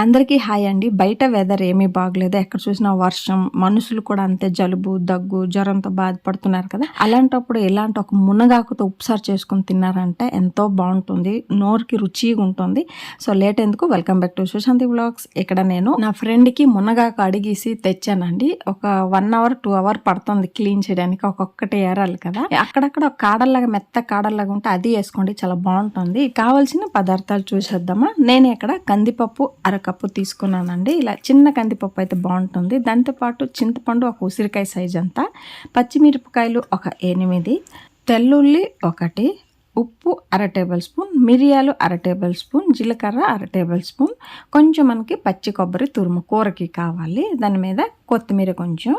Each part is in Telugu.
అందరికీ హాయ్ అండి. బయట వెదర్ ఏమీ బాగలేదు. ఎక్కడ చూసినా వర్షం మనుషులు కూడా అంతే జలుబు దగ్గు జ్వరంతో బాధపడుతున్నారు కదా. అలాంటప్పుడు ఇలాంటి ఒక మునగాకుతో ఉప్సారు చేసుకుని తిన్నారంటే ఎంతో బాగుంటుంది. నోరుకి రుచిగా ఉంటుంది. సో లేట్ ఎందుకు? Welcome back to Sushanti blogs ఇక్కడ నేను నా ఫ్రెండ్కి మునగాకు అడిగేసి తెచ్చానండి. ఒక వన్ అవర్ టూ అవర్ పడుతుంది క్లీన్ చేయడానికి. ఒక్కొక్కటి ఏరాలి కదా. అక్కడక్కడ ఒక కాడల్లాగా మెత్త కాడల్లాగా ఉంటే అది వేసుకోండి. చాలా బాగుంటుంది. కావాల్సిన పదార్థాలు చూసేద్దామా? నేను ఇక్కడ కందిపప్పు అరక కప్పు తీసుకున్నానండి. ఇలా చిన్న కందిపప్పు అయితే బాగుంటుంది. దాంతోపాటు చింతపండు ఒక ఉసిరికాయ సైజ్ అంతా పచ్చిమిరపకాయలు ఒక ఎనిమిది తెల్లుల్లి ఒకటి ఉప్పు అర టేబుల్ స్పూన్ మిరియాలు అర టేబుల్ స్పూన్ జీలకర్ర అర టేబుల్ స్పూన్ కొంచెం మనకి పచ్చి కొబ్బరి తురుము కూరకి కావాలి. దాని మీద కొత్తిమీర కొంచెం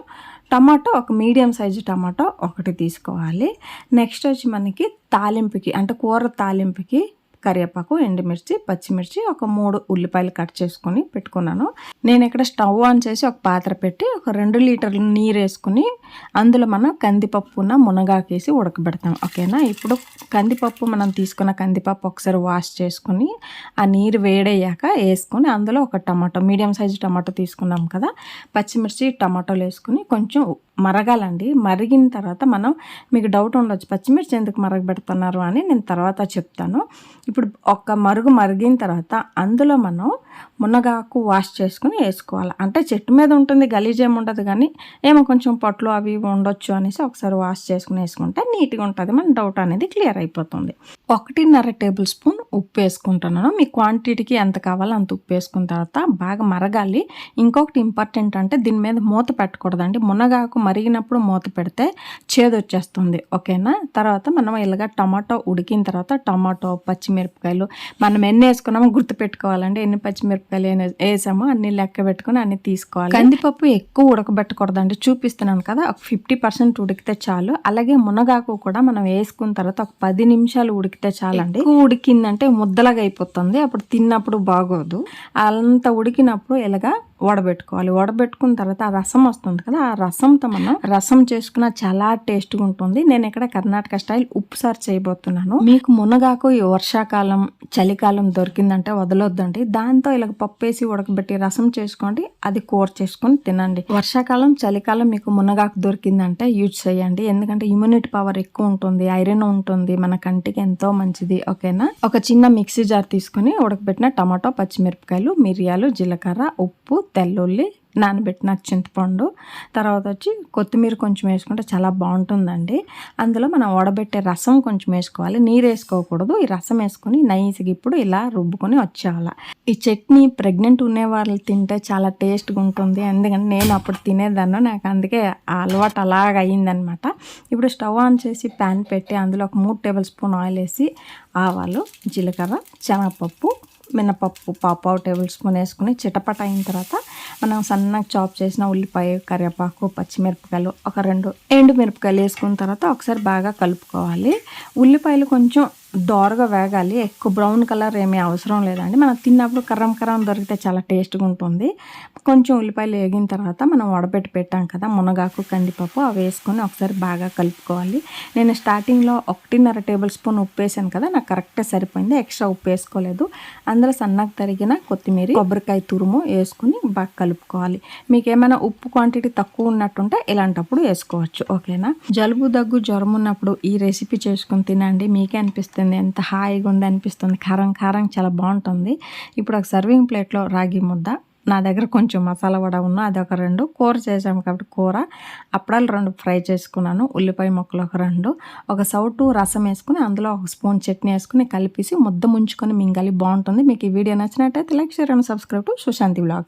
టమాటో ఒక మీడియం సైజు టమాటో ఒకటి తీసుకోవాలి. నెక్స్ట్ వచ్చి మనకి తాలింపుకి అంటే కూర తాలింపుకి కరివేపాకు ఎండుమిర్చి పచ్చిమిర్చి ఒక మూడు ఉల్లిపాయలు కట్ చేసుకొని పెట్టుకున్నాను. నేను ఇక్కడ స్టవ్ ఆన్ చేసి ఒక పాత్ర పెట్టి ఒక రెండు లీటర్లు నీరు వేసుకుని అందులో మనం కందిపప్పున మునగాకేసి ఉడకబెడతాం. ఓకేనా? ఇప్పుడు కందిపప్పు మనం తీసుకున్న కందిపప్పు ఒకసారి వాష్ చేసుకుని ఆ నీరు వేడయ్యాక వేసుకొని అందులో ఒక టమాటో మీడియం సైజు టమాటో తీసుకున్నాం కదా? పచ్చిమిర్చి టమాటోలు వేసుకుని కొంచెం మరగాలండి. మరిగిన తర్వాత మనం మీకు డౌట్ ఉండొచ్చు పచ్చిమిర్చి ఎందుకు మరగబెడుతున్నారు అని నేను తర్వాత చెప్తాను. ఇప్పుడు ఒక్క మరుగు మరిగిన తర్వాత అందులో మనం మునగాకు వాష్ చేసుకుని వేసుకోవాలి. అంటే చెట్టు మీద ఉంటుంది గలీజ్ ఏమి ఉండదు కానీ ఏమో కొంచెం పొట్లు అవి ఉండొచ్చు అనేసి ఒకసారి వాష్ చేసుకుని వేసుకుంటే నీట్గా ఉంటుంది. మన డౌట్ అనేది క్లియర్ అయిపోతుంది. ఒకటిన్నర టేబుల్ స్పూన్ ఉప్పు వేసుకుంటున్నాను. మీ క్వాంటిటీకి ఎంత కావాలో అంత ఉప్పు వేసుకున్న తర్వాత బాగా మరగాలి. ఇంకొకటి ఇంపార్టెంట్ అంటే దీని మీద మూత పెట్టకూడదండి. మునగాకు మరిగినప్పుడు మూత పెడితే చేదు వచ్చేస్తుంది ఓకేనా? తర్వాత మనం ఇలాగ టమాటో ఉడికిన తర్వాత టమాటో పచ్చిమిరపకాయలు మనం ఎన్ని వేసుకున్నామో గుర్తు పెట్టుకోవాలండి ఎన్ని పచ్చిమిరపకాయలు వేసామో అన్ని లెక్క పెట్టుకుని అన్ని తీసుకోవాలి. కందిపప్పు ఎక్కువ ఉడకబెట్టకూడదండి. చూపిస్తున్నాను కదా ఒక ఫిఫ్టీ పర్సెంట్ ఉడికితే చాలు. అలాగే మునగాకు కూడా మనం వేసుకున్న తర్వాత ఒక పది నిమిషాలు ఉడికితే చాలండి. ఎక్కువ ఉడికిందంటే ముద్దలాగా అయిపోతుంది. అప్పుడు తిన్నప్పుడు బాగోదు. అంత ఉడికినప్పుడు ఇలాగా వడబెట్టుకోవాలి. వడబెట్టుకున్న తర్వాత ఆ రసం వస్తుంది కదా ఆ రసంతో మనం రసం చేసుకున్న చాలా టేస్ట్గా ఉంటుంది. నేను ఇక్కడ కర్ణాటక స్టైల్ ఉప్పు సార్ చేయబోతున్నాను. మీకు మునగాకు ఈ వర్షాకాలం చలికాలం దొరికిందంటే వదలొద్దండి. దాంతో ఇలా పప్పు వేసి ఉడకబెట్టి రసం చేసుకోండి. అది కూర చేసుకొని తినండి. వర్షాకాలం చలికాలం మీకు మునగాకు దొరికిందంటే యూజ్ చేయండి. ఎందుకంటే ఇమ్యూనిటీ పవర్ ఎక్కువ ఉంటుంది ఐరన్ ఉంటుంది మన కంటికి ఎంతో మంచిది. ఓకేనా? ఒక చిన్న మిక్సీ జార్ తీసుకుని ఉడకబెట్టిన టమాటో పచ్చిమిరపకాయలు మిరియాలు జీలకర్ర ఉప్పు తెల్లుల్లి నానబెట్టిన చింతపండు తర్వాత వచ్చి కొత్తిమీర కొంచెం వేసుకుంటే చాలా బాగుంటుందండి. అందులో మనం వడబెట్టే రసం కొంచెం వేసుకోవాలి. నీరు వేసుకోకూడదు. ఈ రసం వేసుకొని నైస్గా ఇప్పుడు ఇలా రుబ్బుకొని వచ్చేవాళ్ళ ఈ చట్నీ ప్రెగ్నెంట్ ఉన్న వాళ్ళు తింటే చాలా టేస్ట్గా ఉంటుంది. ఎందుకంటే నేను అప్పుడు తినేదాన్ని. నాకు అందుకే ఆ అలవాటు అలాగ అయ్యిందనమాట ఇప్పుడు స్టవ్ ఆన్ చేసి ప్యాన్ పెట్టి అందులో ఒక మూడు టేబుల్ స్పూన్ ఆయిల్ వేసి ఆవాలు జీలకర్ర శనగపప్పు మినపప్పు పావు టేబుల్ స్పూన్ వేసుకుని చిటపట అయిన తర్వాత మనం సన్నగా చాప్ చేసిన ఉల్లిపాయ కరివేపాకు పచ్చిమిరపకాయలు ఒక రెండు ఎండు మిరపకాయలు వేసుకున్న తర్వాత ఒకసారి బాగా కలుపుకోవాలి. ఉల్లిపాయలు కొంచెం దోరగా వేగాలి. ఎక్కువ బ్రౌన్ కలర్ ఏమీ అవసరం లేదండి. మనం తిన్నప్పుడు కర్రం కర్రం దొరికితే చాలా టేస్ట్గా ఉంటుంది. కొంచెం ఉల్లిపాయలు వేగిన తర్వాత మనం వడపెట్టి పెట్టాం కదా మునగాకు కందిపప్పు అవి వేసుకొని ఒకసారి బాగా కలుపుకోవాలి. నేను స్టార్టింగ్లో ఒకటిన్నర టేబుల్ స్పూన్ ఉప్పు వేసాను కదా నాకు కరెక్ట్గా సరిపోయింది. ఎక్స్ట్రా ఉప్పు వేసుకోలేదు. అందులో సన్నగా తరిగిన కొత్తిమీర కొబ్బరికాయ తురుము వేసుకుని బాగా కలుపుకోవాలి. మీకు ఏమైనా ఉప్పు క్వాంటిటీ తక్కువ ఉన్నట్టుంటే ఇలాంటప్పుడు వేసుకోవచ్చు. ఓకేనా? జలుబు దగ్గు జ్వరం ఉన్నప్పుడు ఈ రెసిపీ చేసుకుని తినండి. మీకే అనిపిస్తుంది అనిపిస్తుంది ఎంత హాయిగా ఉంది అనిపిస్తుంది. కారం కారం చాలా బాగుంటుంది. ఇప్పుడు ఒక సర్వింగ్ ప్లేట్లో రాగి ముద్ద. నా దగ్గర కొంచెం మసాలా వడ ఉన్న అది ఒక రెండు. కూర చేసాము కాబట్టి కూర. అప్పడాలు రెండు ఫ్రై చేసుకున్నాను. ఉల్లిపాయ ముక్కలు ఒక రెండు. ఒక సౌటు రసం వేసుకుని అందులో ఒక స్పూన్ చట్నీ వేసుకుని కలిపేసి ముద్ద ముంచుకొని మింగాలి. బాగుంటుంది. మీకు ఈ వీడియో నచ్చినట్టయితే like share and subscribe to Sushanti blogs.